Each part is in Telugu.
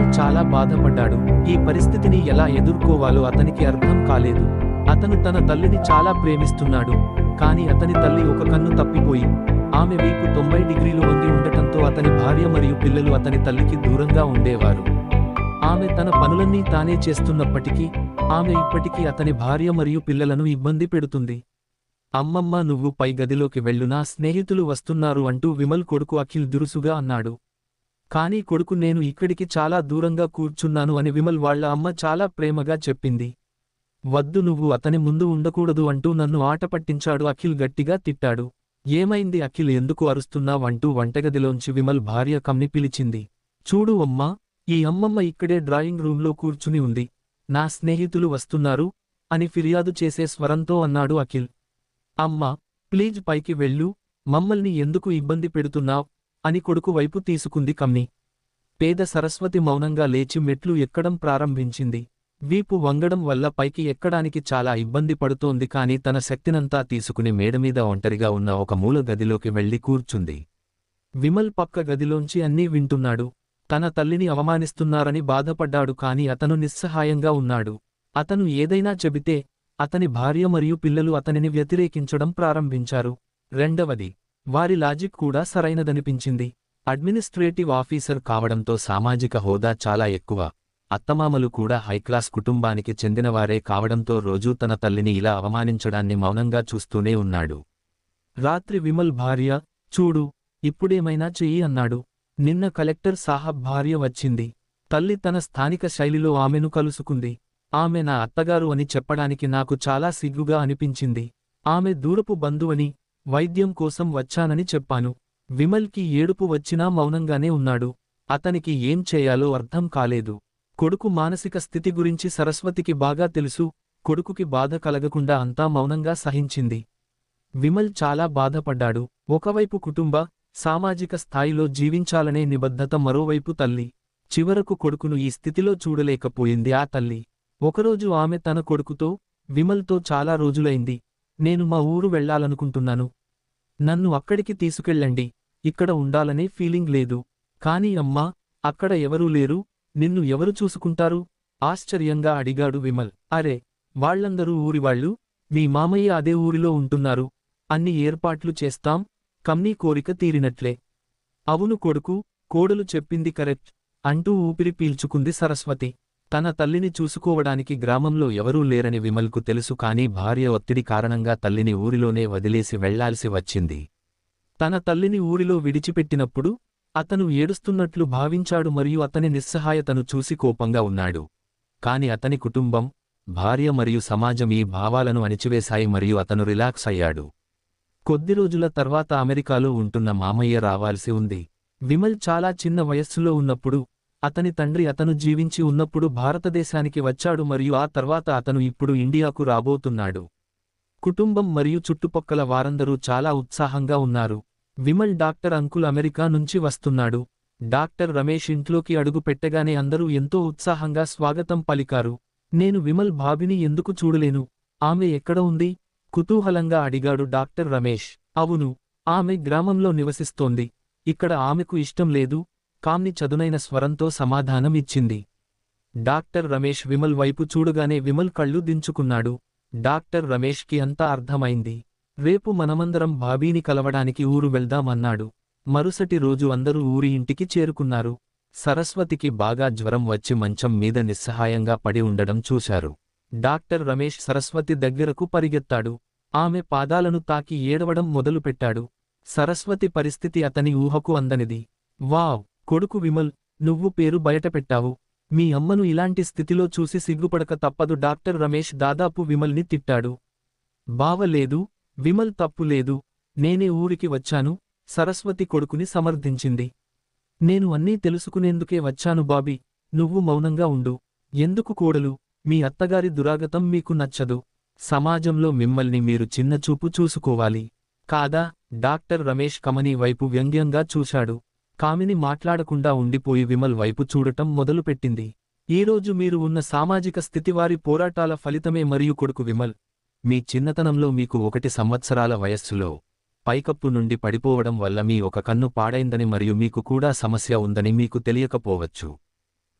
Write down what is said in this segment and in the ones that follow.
విమల్ చాలా బాధపడ్డాడు. ఈ పరిస్థితిని ఎలా ఎదుర్కోవాలో అతనికి అర్థం కాలేదు. అతను తన తల్లిని చాలా ప్రేమిస్తున్నాడు. కానీ అతని తల్లి ఒక కన్ను తప్పిపోయి ఆమె వీపు తొంభై డిగ్రీలు వంగి ఉండటంతో అతని భార్య మరియు పిల్లలు అతని తల్లికి దూరంగా ఉండేవారు. ఆమె తన పనులన్నీ తానే చేస్తున్నప్పటికీ ఆమె ఇప్పటికీ అతని భార్య మరియు పిల్లలను ఇబ్బంది పెడుతుంది. అమ్మమ్మ నువ్వు పై గదిలోకి వెళ్ళు నా స్నేహితులు వస్తున్నారు అంటూ విమల్ కొడుకు అఖిల్ దురుసుగా అన్నాడు. కానీ కొడుకు నేను ఇక్కడికి చాలా దూరంగా కూర్చున్నాను అని విమల్ వాళ్ళ అమ్మ చాలా ప్రేమగా చెప్పింది. వద్దు నువ్వు అతని ముందు ఉండకూడదు అంటూ నన్ను ఆట పట్టించాడు అఖిల్ గట్టిగా తిట్టాడు. ఏమైంది అఖిల్ ఎందుకు అరుస్తున్నావంటూ వంటగదిలోంచి విమల్ భార్య కమ్ని పిలిచింది. చూడు అమ్మా ఈ అమ్మమ్మ ఇక్కడే డ్రాయింగ్ రూంలో కూర్చుని ఉంది. నా స్నేహితులు వస్తున్నారు అని ఫిర్యాదు చేసే స్వరంతో అన్నాడు అఖిల్. అమ్మా ప్లీజ్ పైకి వెళ్ళు. మమ్మల్ని ఎందుకు ఇబ్బంది పెడుతున్నావ్? అని కొడుకు వైపు తీసుకుంది కమ్ని పేద సరస్వతి మౌనంగా లేచి మెట్లు ఎక్కడం ప్రారంభించింది. వీపు వంగడం వల్ల పైకి ఎక్కడానికి చాలా ఇబ్బంది పడుతోంది కాని తన శక్తినంతా తీసుకుని మేడమీద ఒంటరిగా ఉన్న ఒక మూల గదిలోకి వెళ్ళి కూర్చుంది. విమల్ పక్క గదిలోంచి అన్నీ వింటున్నాడు. తన తల్లిని అవమానిస్తున్నారని బాధపడ్డాడు కాని అతను నిస్సహాయంగా ఉన్నాడు. అతను ఏదైనా చెబితే అతని భార్య మరియు పిల్లలు అతనిని వ్యతిరేకించడం ప్రారంభించారు. రెండవది వారి లాజిక్ కూడా సరైనదనిపించింది. అడ్మినిస్ట్రేటివ్ ఆఫీసర్ కావడంతో సామాజిక హోదా చాలా ఎక్కువ. అత్తమామలు కూడా హైక్లాస్ కుటుంబానికి చెందినవారే కావడంతో రోజూ తన తల్లిని ఇలా అవమానించడాన్ని మౌనంగా చూస్తూనే ఉన్నాడు. రాత్రి విమల్ భార్య చూడు ఇప్పుడేమైనా చెయ్యి అన్నాడు. నిన్న కలెక్టర్ సాహబ్ భార్య వచ్చింది. తల్లి తన స్థానిక శైలిలో ఆమెను కలుసుకుంది. ఆమె నా అత్తగారు అని చెప్పడానికి నాకు చాలా సిగ్గుగా అనిపించింది. ఆమె దూరపు బంధువని వైద్యం కోసం వచ్చానని చెప్పాను. విమల్కి ఏడుపు వచ్చినా మౌనంగానే ఉన్నాడు. అతనికి ఏం చేయాలో అర్థం కాలేదు. కొడుకు మానసిక స్థితి గురించి సరస్వతికి బాగా తెలుసు. కొడుకుకి బాధ కలగకుండా అంతా మౌనంగా సహించింది. విమల్ చాలా బాధపడ్డాడు. ఒకవైపు కుటుంబ సామాజిక స్థాయిలో జీవించాలనే నిబద్ధత మరోవైపు తల్లి. చివరకు కొడుకును ఈ స్థితిలో చూడలేకపోయింది ఆ తల్లి. ఒకరోజు ఆమె తన కొడుకుతో విమల్తో చాలా రోజులైంది. నేను మా ఊరు వెళ్ళాలనుకుంటున్నాను నన్ను అక్కడికి తీసుకెళ్ళండి. ఇక్కడ ఉండాలనే ఫీలింగ్ లేదు. కాని అమ్మా అక్కడ ఎవరూ లేరు. నిన్ను ఎవరు చూసుకుంటారు? ఆశ్చర్యంగా అడిగాడు విమల్. అరే వాళ్ళందరూ ఊరివాళ్ళు మీ మామయ్య అదే ఊరిలో ఉంటున్నారు. అన్ని ఏర్పాట్లు చేస్తాం. కమ్నీ కోరిక తీరినట్లే. అవును కొడుకు కోడలు చెప్పింది కరెక్ట్ అంటూ ఊపిరి పీల్చుకుంది సరస్వతి. తన తల్లిని చూసుకోవడానికి గ్రామంలో ఎవరూ లేరని విమల్కు తెలుసు కాని భార్య ఒత్తిడి కారణంగా తల్లిని ఊరిలోనే వదిలేసి వెళ్ళాల్సి వచ్చింది. తన తల్లిని ఊరిలో విడిచిపెట్టినప్పుడు అతను ఏడుస్తున్నట్లు భావించాడు మరియు అతని నిస్సహాయతను చూసి కోపంగా ఉన్నాడు. కాని అతని కుటుంబం భార్య మరియు సమాజం ఈ భావాలను అణిచివేశాయి మరియు అతను రిలాక్స్ అయ్యాడు. కొద్ది రోజుల తర్వాత అమెరికాలో ఉంటున్న మామయ్య రావాల్సి ఉంది. విమల్ చాలా చిన్న వయస్సులో ఉన్నప్పుడు అతని తండ్రి అతను జీవించి ఉన్నప్పుడు భారతదేశానికి వచ్చాడు మరియు ఆ తర్వాత అతను ఇప్పుడు ఇండియాకు రాబోతున్నాడు. కుటుంబం మరియు చుట్టుపక్కల వారందరూ చాలా ఉత్సాహంగా ఉన్నారు. విమల్ డాక్టర్ అంకుల్ అమెరికా నుంచి వస్తున్నాడు. డాక్టర్ రమేష్ ఇంట్లోకి అడుగు పెట్టగానే అందరూ ఎంతో ఉత్సాహంగా స్వాగతం పలికారు. నేను విమల్ భాబిని ఎందుకు చూడలేను? ఆమె ఎక్కడ ఉంది? కుతూహలంగా అడిగాడు డాక్టర్ రమేష్. అవును ఆమె గ్రామంలో నివసిస్తోంది. ఇక్కడ ఆమెకు ఇష్టం లేదు. కామ్ని చదునైన స్వరంతో సమాధానం ఇచ్చింది డాక్టర్ రమేష్ విమల్ వైపు చూడగానే విమల్ కళ్ళు దించుకున్నాడు. డాక్టర్ రమేష్కి అంతా అర్థమైంది. రేపు మనమందరం బాబీని కలవడానికి ఊరు వెళ్దామన్నాడు. మరుసటి రోజు అందరూ ఊరి ఇంటికి చేరుకున్నారు. సరస్వతికి బాగా జ్వరం వచ్చి మంచం మీద నిస్సహాయంగా పడి ఉండడం చూశారు. డాక్టర్ రమేష్ సరస్వతి దగ్గరకు పరిగెత్తాడు. ఆమె పాదాలను తాకి ఏడవడం మొదలుపెట్టాడు. సరస్వతి పరిస్థితి అతని ఊహకు అందనిది. వావ్! కొడుకు విమల్ నువ్వు పేరు బయటపెట్టావు మీ అమ్మను ఇలాంటి స్థితిలో చూసి సిగ్గుపడక తప్పదు. డాక్టర్ రమేష్ దాదాపు విమల్ని తిట్టాడు. బావలేదు విమల్ తప్పు లేదు. నేనే ఊరికి వచ్చాను సరస్వతి కొడుకుని సమర్థించింది. నేను అన్నీ తెలుసుకునేందుకే వచ్చాను బాబీ నువ్వు మౌనంగా ఉండు. ఎందుకు కోడలు మీ అత్తగారి దురాగతం మీకు నచ్చదు. సమాజంలో మిమ్మల్ని మీరు చిన్నచూపు చూసుకోవాలి. కాదా? డాక్టర్ రమేష్ కమని వైపు వ్యంగ్యంగా చూశాడు. కామిని మాట్లాడకుండా ఉండిపోయి విమల్ వైపు చూడటం మొదలుపెట్టింది. ఈరోజు మీరు ఉన్న సామాజిక స్థితివారి పోరాటాల ఫలితమే మరియు కొడుకు విమల్. మీ చిన్నతనంలో మీకు ఒకటి సంవత్సరాల వయస్సులో పైకప్పు నుండి పడిపోవడం వల్ల మీ ఒక కన్ను పాడైందని మరియు మీకు కూడా సమస్య ఉందని మీకు తెలియకపోవచ్చు.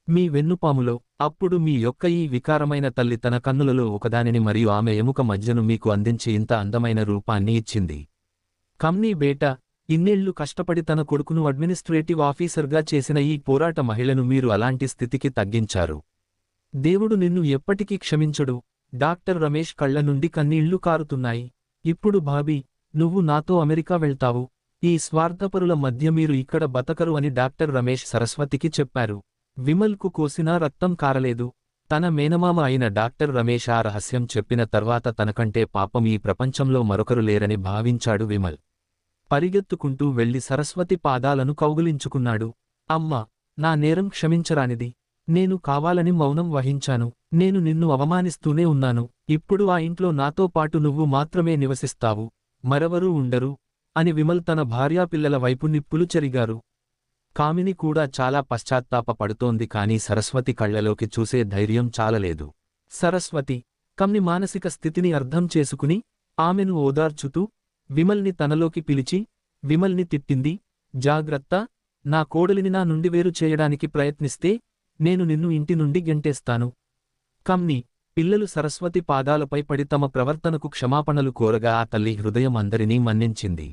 మీ వెన్నుపాములో అప్పుడు మీ యొక్క ఈ వికారమైన తల్లి తన కన్నులలో ఒకదానిని మరియు ఆమె ఎముక మధ్యను మీకు అందించి ఇంత అందమైన రూపాన్ని ఇచ్చింది. కమ్నీ బేట ఇన్నేళ్ళు కష్టపడి తన కొడుకును అడ్మినిస్ట్రేటివ్ ఆఫీసర్గా చేసిన ఈ పోరాట మహిళను మీరు అలాంటి స్థితికి తగ్గించారు. దేవుడు నిన్ను ఎప్పటికీ క్షమించడు. డాక్టర్ రమేష్ కళ్ళ నుండి కన్నీళ్ళు కారుతున్నాయి. ఇప్పుడు భాబీ నువ్వు నాతో అమెరికా వెళ్తావు. ఈ స్వార్థపరుల మధ్య మీరు ఇక్కడ బతకరు అని డాక్టర్ రమేష్ సరస్వతికి చెప్పారు. విమల్కు కోసినా రక్తం కారలేదు. తన మేనమామ అయిన డాక్టర్ రమేష్ ఆ రహస్యం చెప్పిన తర్వాత తనకంటే పాపం ఈ ప్రపంచంలో మరొకరు లేరని భావించాడు విమల్. పరిగెత్తుకుంటూ వెళ్ళి సరస్వతి పాదాలను కౌగులించుకున్నాడు. అమ్మా నా నేరం క్షమించరానిది. నేను కావాలని మౌనం వహించాను. నేను నిన్ను అవమానిస్తూనే ఉన్నాను. ఇప్పుడు ఆ ఇంట్లో నాతో పాటు నువ్వు మాత్రమే నివసిస్తావు. మరెవరూ ఉండరు అని విమల్ తన భార్యాపిల్లల వైపు నిప్పులు చెరిగారు. కామిని కూడా చాలా పశ్చాత్తాప పడుతోంది కాని సరస్వతి కళ్ళలోకి చూసే ధైర్యం చాలలేదు. సరస్వతి కమ్ని మానసిక స్థితిని అర్థం చేసుకుని ఆమెను ఓదార్చుతూ విమల్ని తనలోకి పిలిచి విమల్ని తిట్టింది జాగ్రత్త నా కోడలిని నా నుండి వేరు చేయడానికి ప్రయత్నిస్తే నేను నిన్ను ఇంటి నుండి గెంటేస్తాను. కమ్ని పిల్లలు సరస్వతి పాదాలపై పడి తమ ప్రవర్తనకు క్షమాపణలు కోరగా ఆ తల్లి హృదయం అందరినీ మన్నించింది.